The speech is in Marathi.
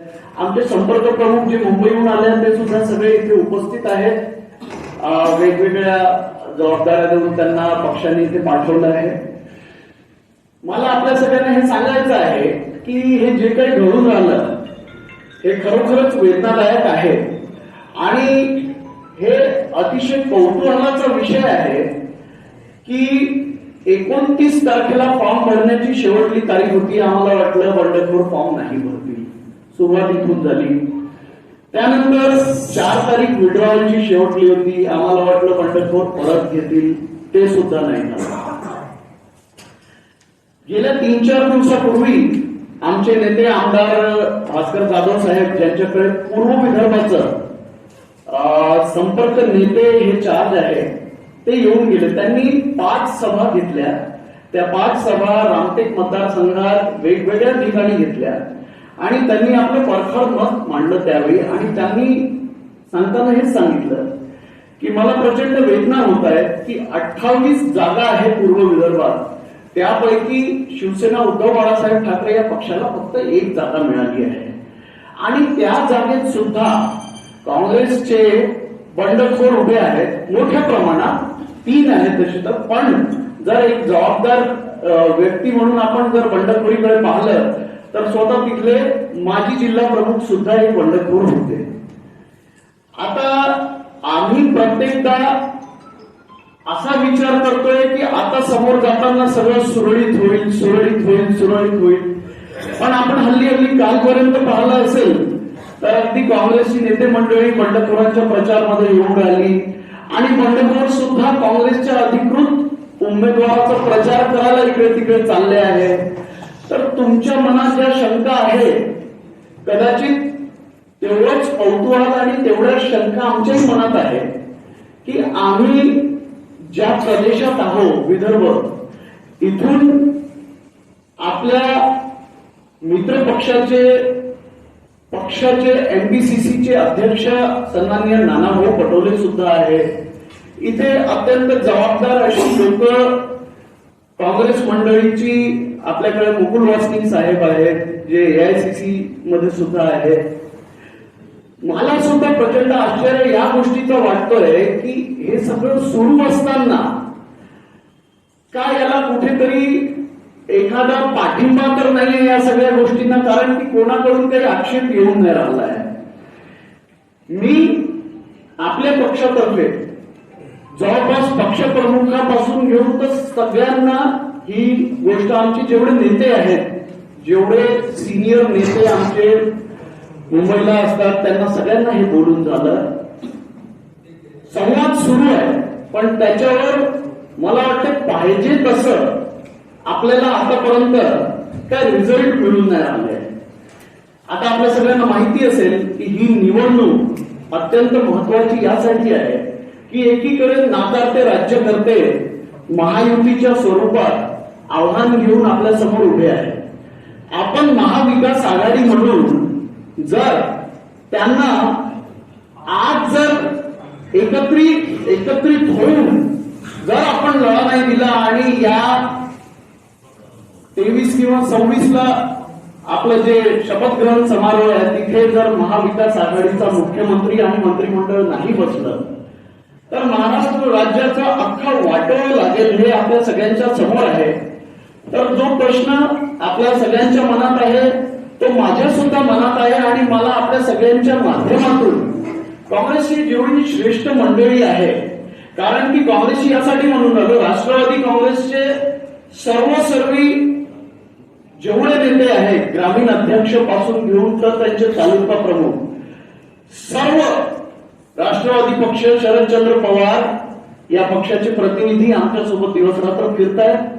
आमचे संपर्क प्रमुख जे मुंबईहून आले ते सुद्धा सगळे इथे उपस्थित आहेत. वेगवेगळ्या जबाबदाऱ्या देऊन त्यांना पक्षाने इथे पाठवलं आहे. मला आपल्या सगळ्यांना हे सांगायचं आहे की हे जे काही घडून राहिलं हे खरोखरच वेदनादायक आहे. आणि हे अतिशय कौतुहलाचा विषय आहे की एकोणतीस तारखेला फॉर्म भरण्याची शेवटली तारीख होती. आम्हाला वाटलं बंडखोर फॉर्म नाही भरतील सुरुवात इथून झाली. त्यानंतर चार तारीख विड्रॉवलची शेवटली होती. आम्हाला वाटलं पंढरपूर परत घेतील. ते सुद्धा नाही झालं. गेल्या तीन चार दिवसापूर्वी आमचे नेते आमदार भास्कर जाधव साहेब ज्यांच्याकडे पूर्व विदर्भाचं अं, संपर्क नेते हे चार्ज आहे ते येऊन गेले. त्यांनी पाच सभा घेतल्या. त्या पाच सभा रामटेक मतदारसंघात वेगवेगळ्या ठिकाणी घेतल्या. आणि त्यांनी आपलं परखड मत मांडलं त्यावेळी आणि त्यांनी सांगताना हेच सांगितलं की मला प्रचंड वेदना होत आहेत की अठ्ठावीस जागा आहे पूर्व विदर्भात. त्यापैकी शिवसेना उद्धव बाळासाहेब ठाकरे या पक्षाला फक्त एक जागा मिळाली आहे. आणि त्या जागेत सुद्धा काँग्रेसचे बंडखोर उभे आहेत. मोठ्या प्रमाणात तीन आहेत तसे तर. पण जर एक जबाबदार व्यक्ती म्हणून आपण जर बंडखोरीकडे पाहिलं तर स्वतः तिथले माजी जिल्हा प्रमुख सुद्धा हे बंडखोर होते. आता आम्ही प्रत्येकदा असा विचार करतोय की आता समोर जाताना सगळं सुरळीत होईल सुरळीत होईल सुरळीत होईल. पण आपण हल्ली हल्ली कालपर्यंत पाहिलं असेल तर अगदी काँग्रेसची नेते मंडळी बंडखोरांच्या प्रचारमध्ये येऊन राहिली. आणि बंडखोर सुद्धा काँग्रेसच्या अधिकृत उमेदवाराचा प्रचार करायला इकडे तिकडे चालले आहे. तर तुमच्या मनात ज्या शंका आहे कदाचित तेवढंच कौतुहात आणि तेवढ्या शंका आमच्याही मनात आहे की आम्ही ज्या प्रदेशात आहोत विदर्भ इथून आपल्या मित्र पक्षाचे पक्षाचे एमबीसीसीचे अध्यक्ष सन्मान्य नानाभाऊ पटोले सुद्धा आहेत. इथे अत्यंत जबाबदार अशी लोक काँग्रेस मंडळीची आपल्याकडे मुकुल वासनिक साहेब आहेत जे एआयसीसी मध्ये सुद्धा आहेत. मला सुद्धा प्रचंड आश्चर्य या गोष्टीचं वाटतोय की हे सगळं सुरू असताना का याला कुठेतरी एखादा पाठिंबा तर नाहीये या सगळ्या गोष्टींना कारण की कोणाकडून काही आक्षेप येऊन नाही राहिला आहे मी आपल्या पक्षातर्फे जवळपास पक्षप्रमुखापासून घेऊन तर सगळ्यांना ही गोष्ट आमचे जेवढे नेते आहेत जेवढे सिनियर नेते आमचे मुंबईला असतात त्यांना सगळ्यांना हे बोलून झालं. संवाद सुरू आहे पण त्याच्यावर मला वाटतं पाहिजे तसं आपल्याला आतापर्यंत काय रिझल्ट मिळून नाही आले आता आपल्या सगळ्यांना माहिती असेल की ही निवडणूक अत्यंत महत्वाची यासाठी आहे की एकीकडे नाकारते राज्यकर्ते महायुतीच्या स्वरूपात आव्हान घेऊन आपल्यासमोर उभे आहे. आपण महाविकास आघाडी म्हणून जर त्यांना आज जर एकत्रित एकत्रित होऊन जर आपण लढा नाही दिला आणि या तेवीस किंवा सव्वीस ला आपलं जे शपथग्रहण समारोह आहे तिथे जर महाविकास आघाडीचा मुख्यमंत्री आणि मंत्रिमंडळ नाही बसलं तर महाराष्ट्र राज्याचा अख्खा वाटोळ लागेल हे आपल्या सगळ्यांच्या समोर आहे. तर जो प्रश्न आपल्या सगळ्यांच्या मनात आहे तो माझ्या सुद्धा मनात आहे आणि मला आपल्या सगळ्यांच्या माध्यमातून काँग्रेस ही जेवढी श्रेष्ठ मंडळी आहे. कारण की काँग्रेस यासाठी म्हणून आलो राष्ट्रवादी काँग्रेसचे सर्व सर्वी जेवढे नेते आहेत ग्रामीण अध्यक्षपासून घेऊन तर त्यांचे तालुका प्रमुख सर्व राष्ट्रवादी पक्ष शरदचंद्र पवार या पक्षाचे प्रतिनिधी आमच्यासोबत दिवस रात्र फिरतायत.